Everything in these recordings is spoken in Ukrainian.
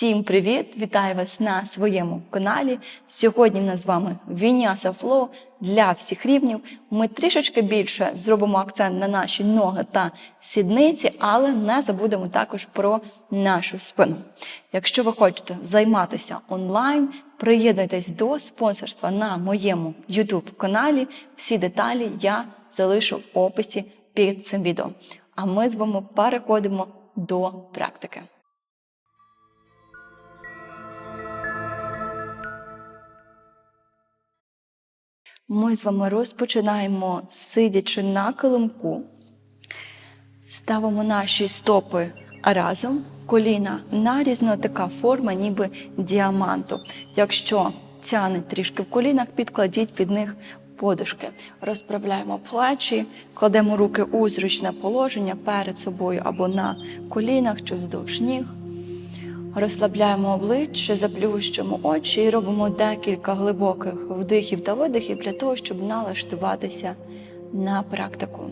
Всім привіт! Вітаю вас на своєму каналі. Сьогодні в нас з вами Віняса Флоу для всіх рівнів. Ми трішечки більше зробимо акцент на наші ноги та сідниці, але не забудемо також про нашу спину. Якщо ви хочете займатися онлайн, приєднуйтесь до спонсорства на моєму YouTube каналі. Всі деталі я залишу в описі під цим відео. А ми з вами переходимо до практики. Ми з вами розпочинаємо сидячи на килимку. Ставимо наші стопи разом, коліна нарізно, така форма, ніби діаманту. Якщо тягне трішки в колінах, підкладіть під них подушки. Розправляємо плечі, кладемо руки у зручне положення перед собою або на колінах чи вздовж ніг. Розслабляємо обличчя, заплющимо очі і робимо декілька глибоких вдихів та видихів для того, щоб налаштуватися на практику.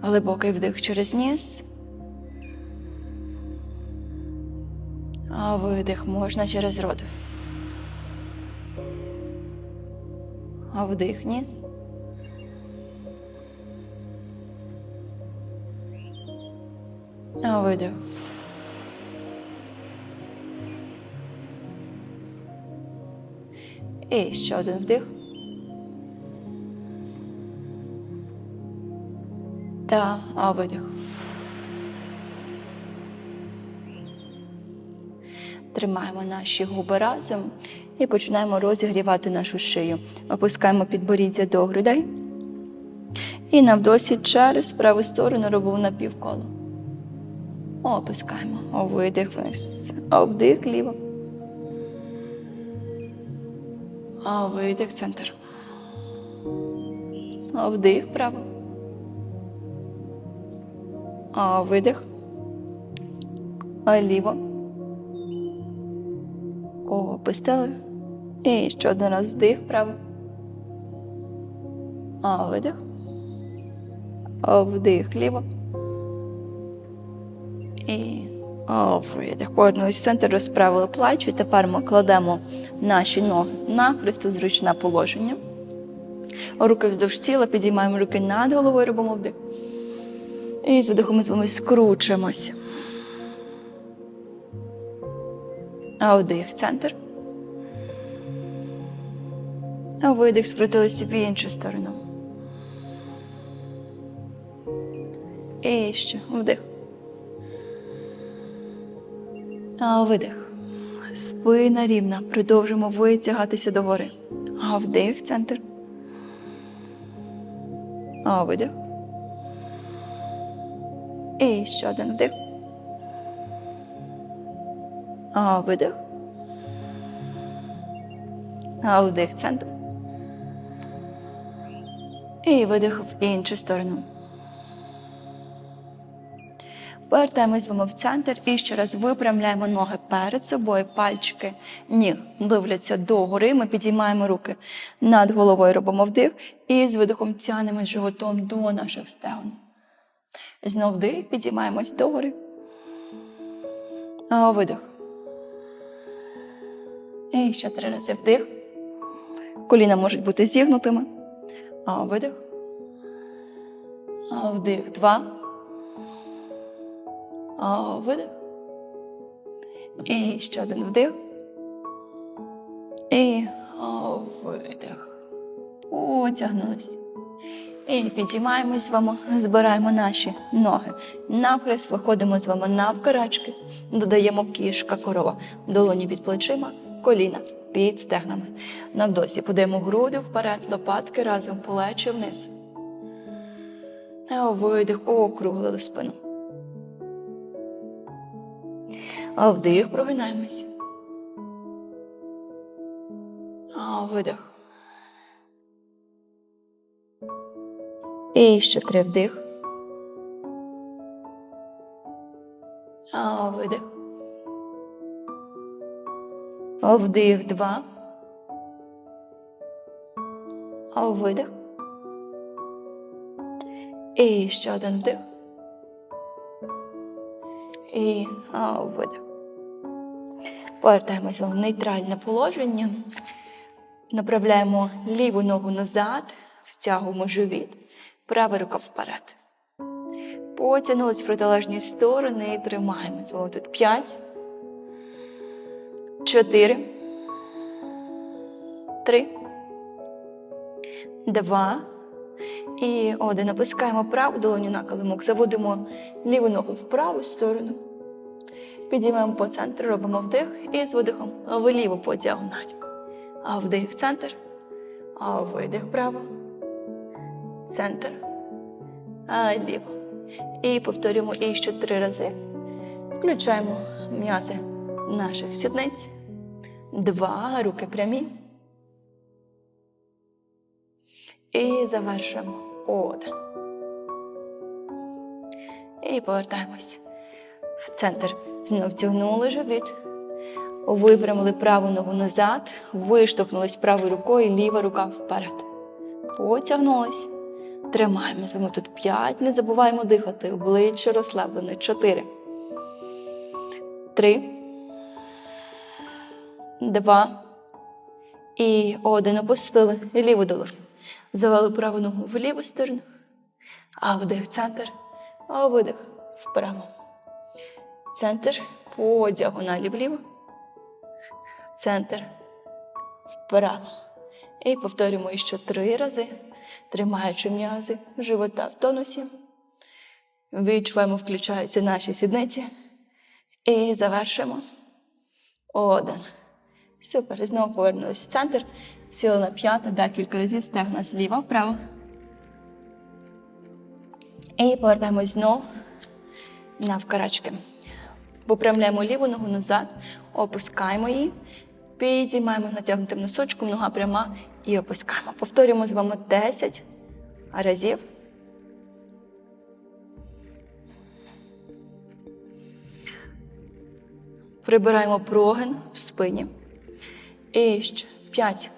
Глибокий вдих через ніс. А видих можна через рот. А вдих ніс. Видих. І ще один вдих. Та а видих. Тримаємо наші губи разом і починаємо розігрівати нашу шию. Опускаємо підборіддя до грудей. І навдосі через праву сторону робимо напівколо. Опускаємо. Видих вниз. Вдих ліво. А видих центр. Вдих право. Видих. А ліво. Опустили. І ще один раз вдих право. Видих. Вдих ліво. І в центр, розправили плечі. Тепер ми кладемо наші ноги на хрестозручне положення. Руки вздовж тіла, підіймаємо руки над головою, робимо вдих. І з видихом ми з вами скручуємося. А вдих, центр. А видих, скрутилися в іншу сторону. І ще вдих. Видих. Спина рівна. Продовжимо витягатися догори. Вдих, центр. А видих. І ще один вдих. А видих. А вдих, центр. І видих в іншу сторону. Повертаємось вами в центр і ще раз випрямляємо ноги перед собою, пальчики ніг дивляться догори. Ми підіймаємо руки над головою, робимо вдих і з видихом тянемось животом до наших стегон. Знов вдих, підіймаємось догори. А видих. І ще три рази вдих. Коліна можуть бути зігнутими. А видих. А вдих. Два. Видих. І ще один вдих. І видих. Потягнулись. І підіймаємось з вами, збираємо наші ноги. Навхрест виходимо з вами навкарачки, додаємо кішка, корова, долоні під плечима, коліна під стегнами. Навдосі подаємо груди вперед, лопатки разом, плечі вниз. Видих, округлили спину. А вдих, прогинаємось. А видих. І ще три вдих. А видих. А вдих два. А видих. І ще один вдих. І а, видих. Повертаємось в нейтральне положення. Направляємо ліву ногу назад, втягуємо живіт, права рука вперед. Потягнулись в протилежні сторони і тримаємо. З вами тут 5, 4, 3, 2 і 1. Опускаємо праву долоню на килимок. Заводимо ліву ногу в праву сторону. Підіймаємо по центру, робимо вдих і з видихом вліво по діагоналі. А вдих центр, а видих право, центр, а ліво. І повторюємо і ще три рази. Включаємо м'язи наших сідниць. Два, руки прямі. І завершуємо. Один. І повертаємось в центр. Знов тягнули живіт. Випрямили праву ногу назад, виштовхнулись правою рукою, ліва рука вперед. Потягнулись. Тримаємо з вами тут 5. Не забуваємо дихати. Обличчя розслаблене. 4. 3. 2. І один. Опустили ліву долоню. Завели праву ногу в ліву сторону. А вдих центр. А видих вправо. Центр по діагоналі вліво. Центр вправо. І повторюємо ще три рази, тримаючи м'язи живота в тонусі. Відчуваємо, включаються наші сідниці. І завершимо. Один. Супер. І знову повернулися в центр. Сіли на п'яте, декілька разів стегна зліва вправо. І повертаємось знову навкарачки. Випрямляємо ліву ногу назад, опускаємо її, підіймаємо натягнутим носочком, нога пряма і опускаємо. Повторюємо з вами 10 разів. Прибираємо прогин в спині. І ще 5,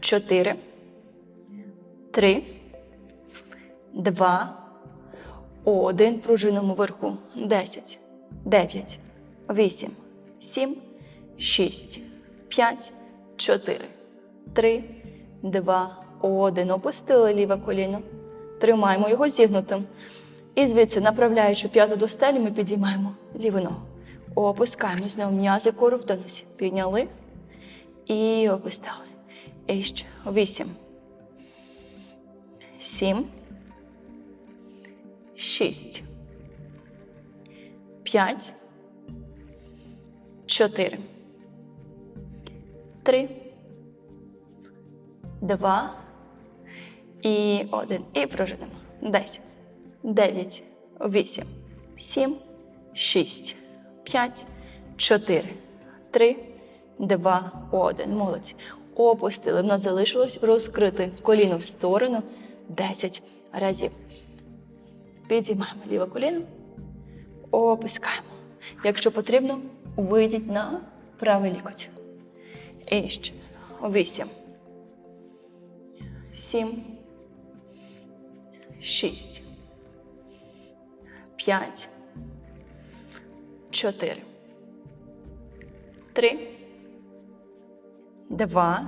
4, 3, 2, один. Пружинимо вверху. 10, 9, 8, 7, 6, 5, 4, 3, 2, 1. Опустили ліве коліно. Тримаємо його зігнутим. І звідси, направляючи п'яту до стелі, ми підіймаємо ліву ногу. Опускаємо знову м'язи кору в тонусі. Підняли і опустили. І ще. Вісім. Сім шість, п'ять, чотири, три, два і один. І пружинимо. Десять, дев'ять, вісім, сім, шість, п'ять, чотири, три, два, один. Молодці. Опустили. В нас залишилось розкрити коліно в сторону 10 разів. Підіймаємо ліве коліно, опускаємо. Якщо потрібно, вийдіть на правий лікоть. І ще вісім. Сім. Шість. П'ять. Чотири. Три. Два.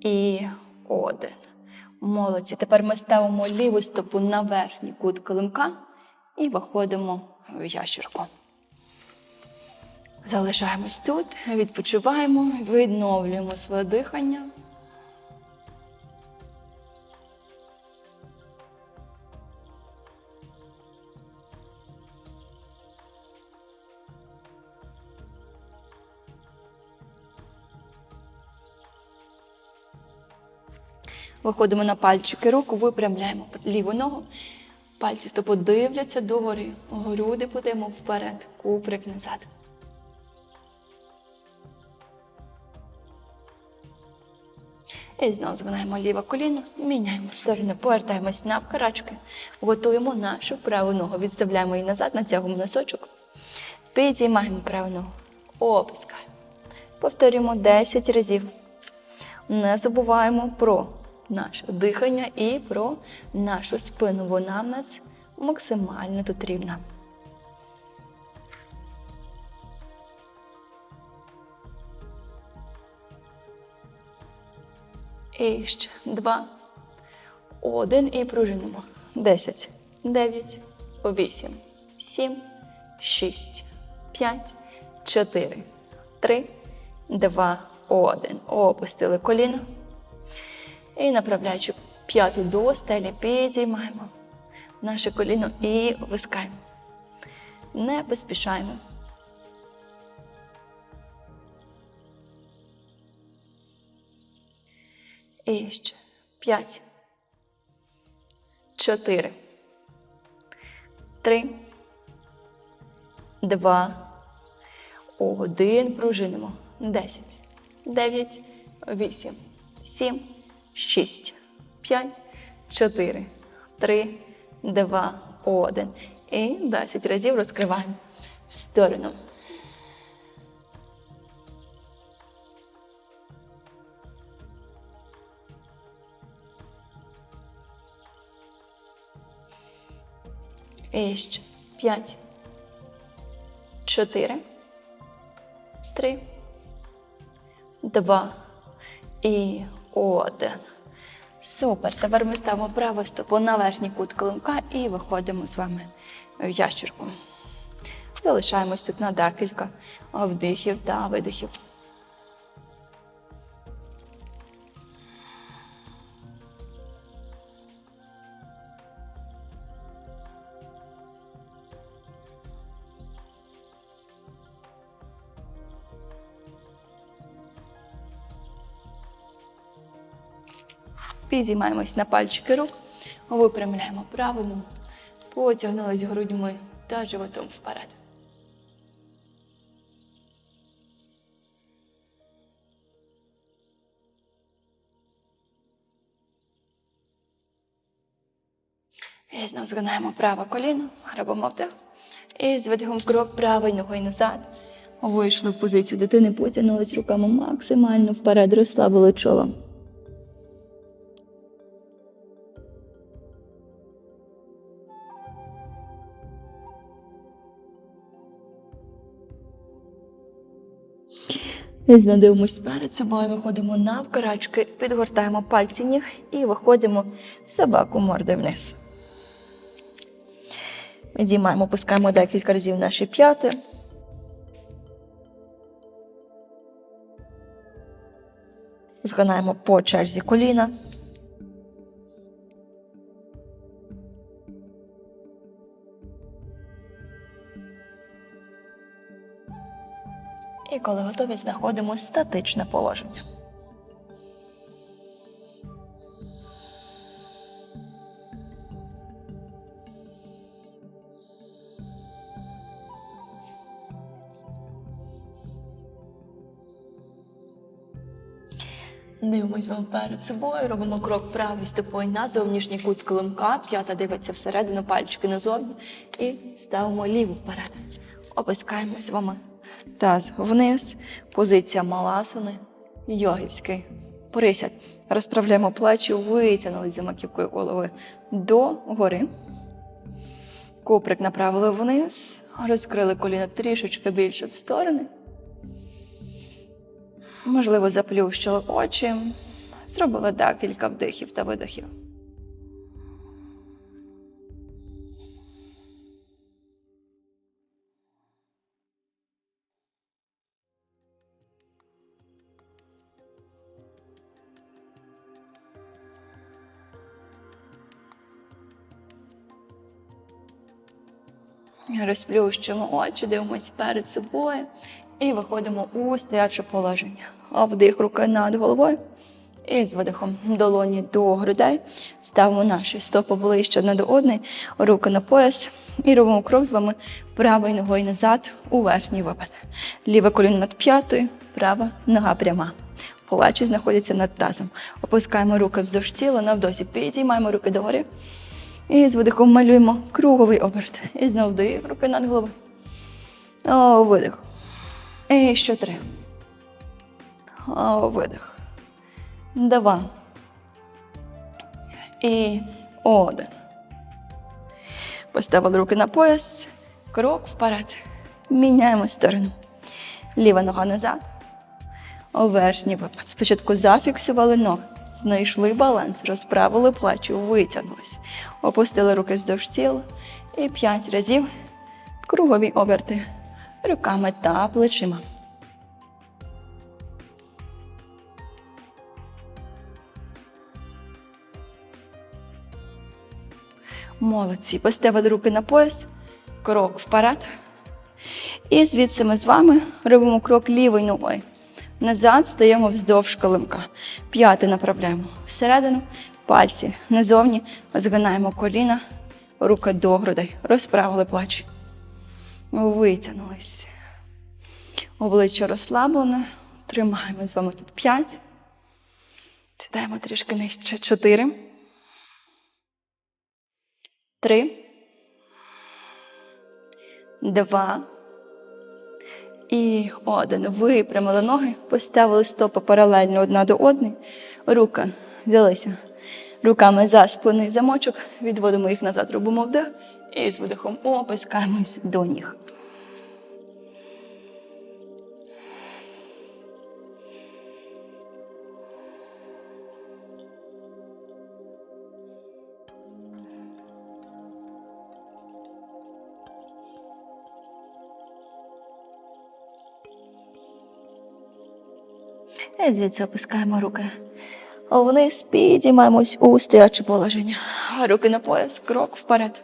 І один. Молодці. Тепер ми ставимо ліву стопу на верхній кут килимка і виходимо в ящерку. Залишаємось тут, відпочиваємо, відновлюємо своє дихання. Виходимо на пальчики руку, випрямляємо ліву ногу. Пальці стопу дивляться догори. Груди подаємо вперед, куприк назад. І знову згинаємо ліве коліно, міняємо сторону, повертаємось навкарачки, готуємо нашу праву ногу. Відставляємо її назад, натягуємо носочок. Підіймаємо праву ногу. Опускаємо. Повторюємо 10 разів. Не забуваємо про наше дихання і про нашу спину. Вона в нас максимально тут рівна. І ще два. Один. І пружинимо. Десять. Дев'ять. Вісім. Сім. Шість. П'ять. Чотири. Три. Два. Один. Опустили коліно. І направляючи п'яту до стелі, підіймаємо наше коліно і опускаємо. Не поспішаємо. І ще п'ять. Чотири. Три. Два. Один. Пружинимо. Десять. Дев'ять. Вісім. Сім. Шість. П'ять. Чотири. Три. Два. Один. І десять разів розкриваємо в сторону. І ще п'ять, чотири, три, два і один. Супер. Тепер ми ставимо праву стопу на верхній кут килимка і виходимо з вами в ящурку. Залишаємось тут на декілька вдихів та видихів. Підіймаємось на пальчики рук, випрямляємо праву ногу, потягнулись грудьми та животом вперед. І знову згинаємо праве коліно, робимо вдих. І з видихом крок правою ногою назад. Вийшли в позицію дитини, потягнулись руками максимально вперед, розслабили чоло. І знадивимось перед собою, виходимо навкарачки, підгортаємо пальці ніг і виходимо в собаку мордою вниз. Підіймаємо, опускаємо декілька разів наші п'яти. Згинаємо по черзі коліна. Коли готові, знаходимо статичне положення. Дивимось вам перед собою, робимо крок правою стопою на зовнішній кут килимка, п'ята дивиться всередину, пальчики назовні і ставимо ліву вперед. Опускаємось вами таз вниз, позиція маласани, йогівський. Присядь. Розправляємо плечі, витягнули за маківкою голови до гори. Куприк направили вниз, розкрили коліна трішечки більше в сторони. Можливо, заплющили очі, зробили декілька вдихів та видихів. Розплющуємо очі, дивимось перед собою і виходимо у стояче положення. Вдих руки над головою. І з видихом долоні до грудей. Ставимо наші стопи ближче одна до одної, руки на пояс. І робимо крок з вами правою ногою назад у верхній випад. Ліве коліно над п'ятою, права нога пряма. Плечі знаходяться над тазом. Опускаємо руки вздовж тіла, навдосі підіймаємо руки догори. І з видихом малюємо круговий оберт. І знову вдих, руки над головою. О, видих. І ще три. О, видих. Два. І один. Поставили руки на пояс. Крок вперед. Міняємо сторону. Ліва нога назад. Верхній випад. Спочатку зафіксували ноги. Знайшли баланс, розправили плечі, витягнулись. Опустили руки вздовж тіла і п'ять разів кругові оберти руками та плечима. Молодці. Поставили руки на пояс, крок вперед. І звідси ми з вами робимо крок лівою ногою. Назад стаємо вздовж килимка. П'яти направляємо всередину, пальці назовні, згинаємо коліна, руки до грудей. Розправили плечі. Витягнулись. Обличчя розслаблене. Тримаємо з вами тут п'ять. Сідаємо трішки нижче. Чотири. Три. Два. І один. Випрямили ноги, поставили стопи паралельно одна до одної. Руки взялися руками за спинний замочок, відводимо їх назад, робимо вдих і з видихом опускаємось до ніг. І звідси опускаємо руки. Вниз підіймаємось у стояче положення. Руки на пояс, крок вперед.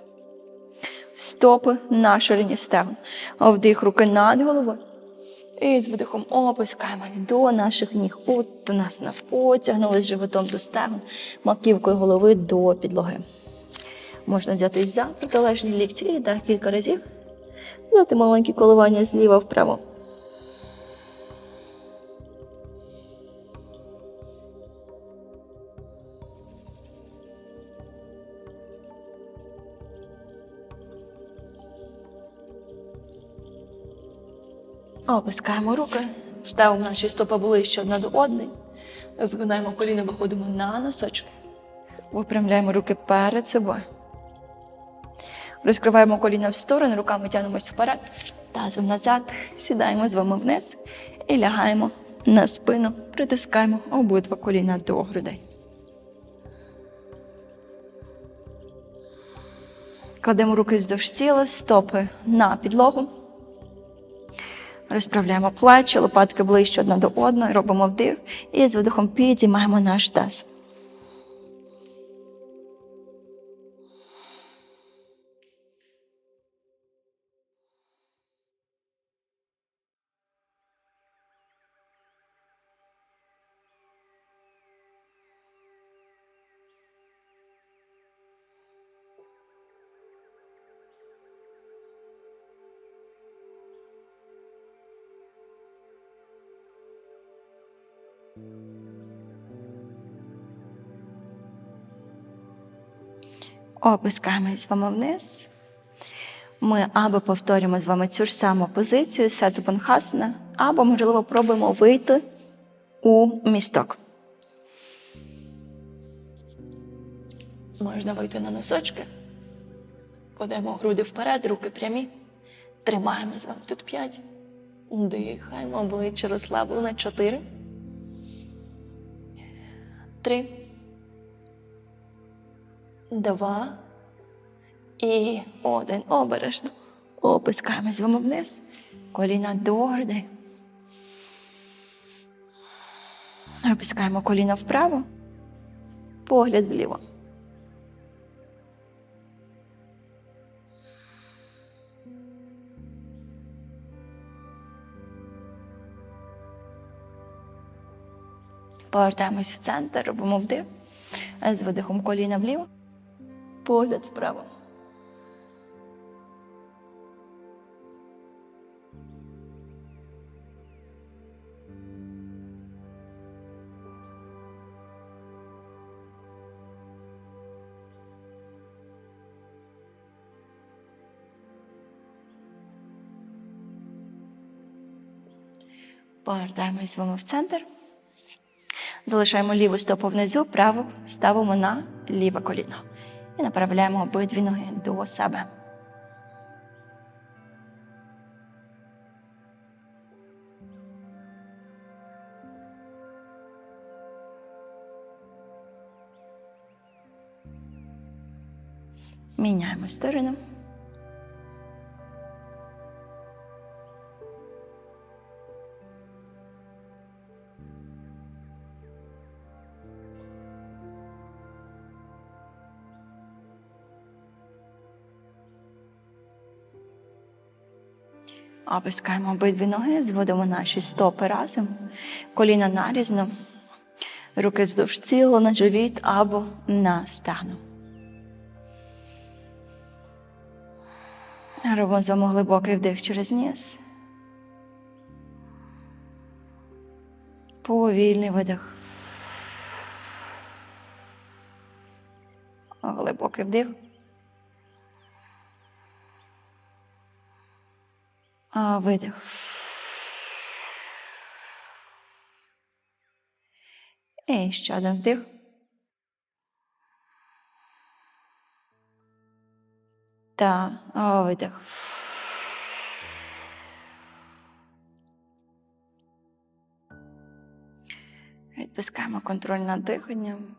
Стопи на ширині стегон. Вдих руки над головою. І з видихом опускаємось до наших ніг. От нас на потягнулись животом до стегон, маківкою голови до підлоги. Можна взятись за протилежні лікті і так кілька разів. Дати маленькі коливання зліва вправо. Опускаємо руки, ставимо наші стопи ближче одна до одної. Згинаємо коліна, виходимо на носочки. Випрямляємо руки перед собою. Розкриваємо коліна в сторону, руками тягнемось вперед, тазом назад, сідаємо з вами вниз і лягаємо на спину, притискаємо обидва коліна до грудей. Кладемо руки вздовж тіла, стопи на підлогу. Розправляємо плечі, лопатки ближче одна до одної, робимо вдих і з видихом підіймаємо наш таз. Опускаємось з вами вниз. Ми або повторюємо з вами цю ж саму позицію сету панхасана, або, можливо, пробуємо вийти у місток. Можна вийти на носочки. Подаємо груди вперед, руки прямі. Тримаємо з вами тут п'ять. Дихаємо, обличчя розслаблене. Чотири. Три два і один. Обережно. Опускаємо з вами вниз. Коліна до грудей. Опускаємо коліна вправо. Погляд вліво. Повертаємось в центр, робимо вдих. З видихом коліна вліво. Погляд вправо. Повертаємось з вами в центр. Залишаємо ліву стопу внизу, праву ставимо на ліве коліно і направляємо обидві ноги до себе. Міняємо сторону. Опускаємо обидві ноги, зводимо наші стопи разом, коліна нарізно, руки вздовж тіла на живіт або на стегно. Робимо з вами глибокий вдих через ніс. Повільний видих. Глибокий вдих. Видих. І ще один вдих. Та видих. Відпускаємо контроль над диханням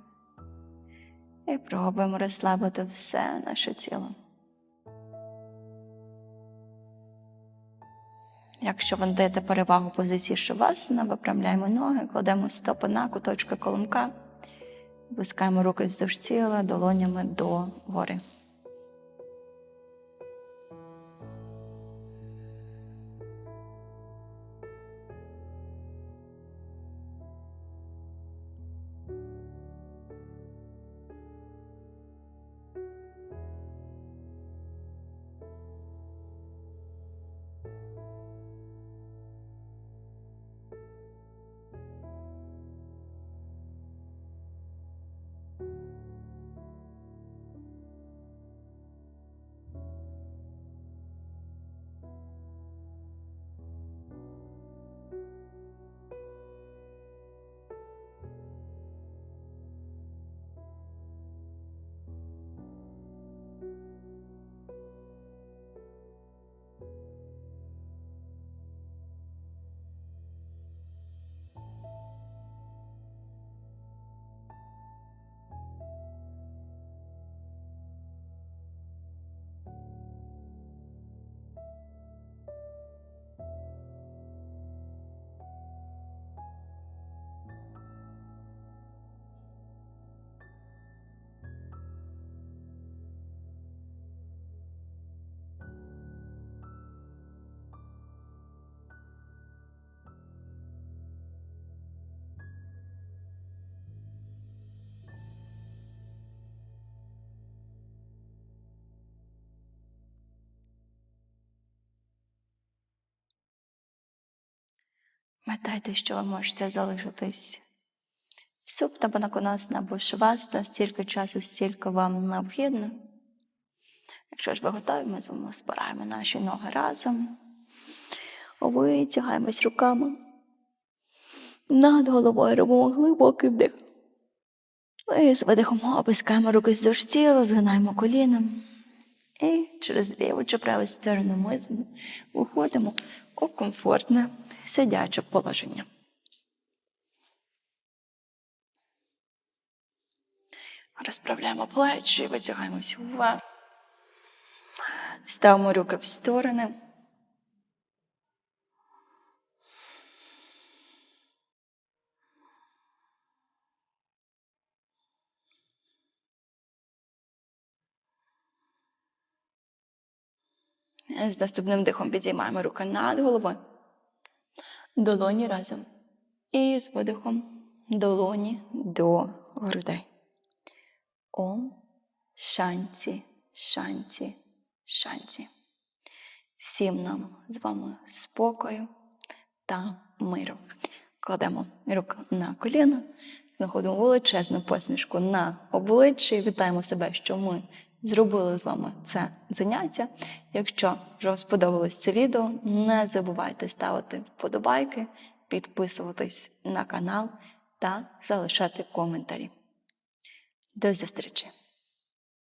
і пробуємо розслабити все наше тіло. Якщо ви надаєте перевагу позиції шивасана, випрямляємо ноги, кладемо стопи на куточки коломка, вискаємо руки вздовж тіла долонями до гори. Пам'ятайте, що ви можете залишитись в суп або на конасна або шваста стільки часу, стільки вам необхідно. Якщо ж ви готові, ми з вами збираємо наші ноги разом. Витягаємось руками. Над головою робимо глибокий вдих. І з видихом опускаємо руки вздовж тіла, згинаємо коліном. І через ліву чи праву сторону ми з виходимо у комфортне сидяче положення. Розправляємо плечі, витягаємося вверх. Ставимо руки в сторони. З наступним дихом підіймаємо руки над головою. Долоні разом. І з видихом долоні до грудей. Ом, шанці, шанці, шанці. Всім нам з вами спокою та миру. Кладемо руку на коліна, знаходимо величезну посмішку на обличчі. Вітаємо себе, що ми зробили з вами це заняття. Якщо вже вам сподобалось це відео, не забувайте ставити вподобайки, підписуватись на канал та залишати коментарі. До зустрічі!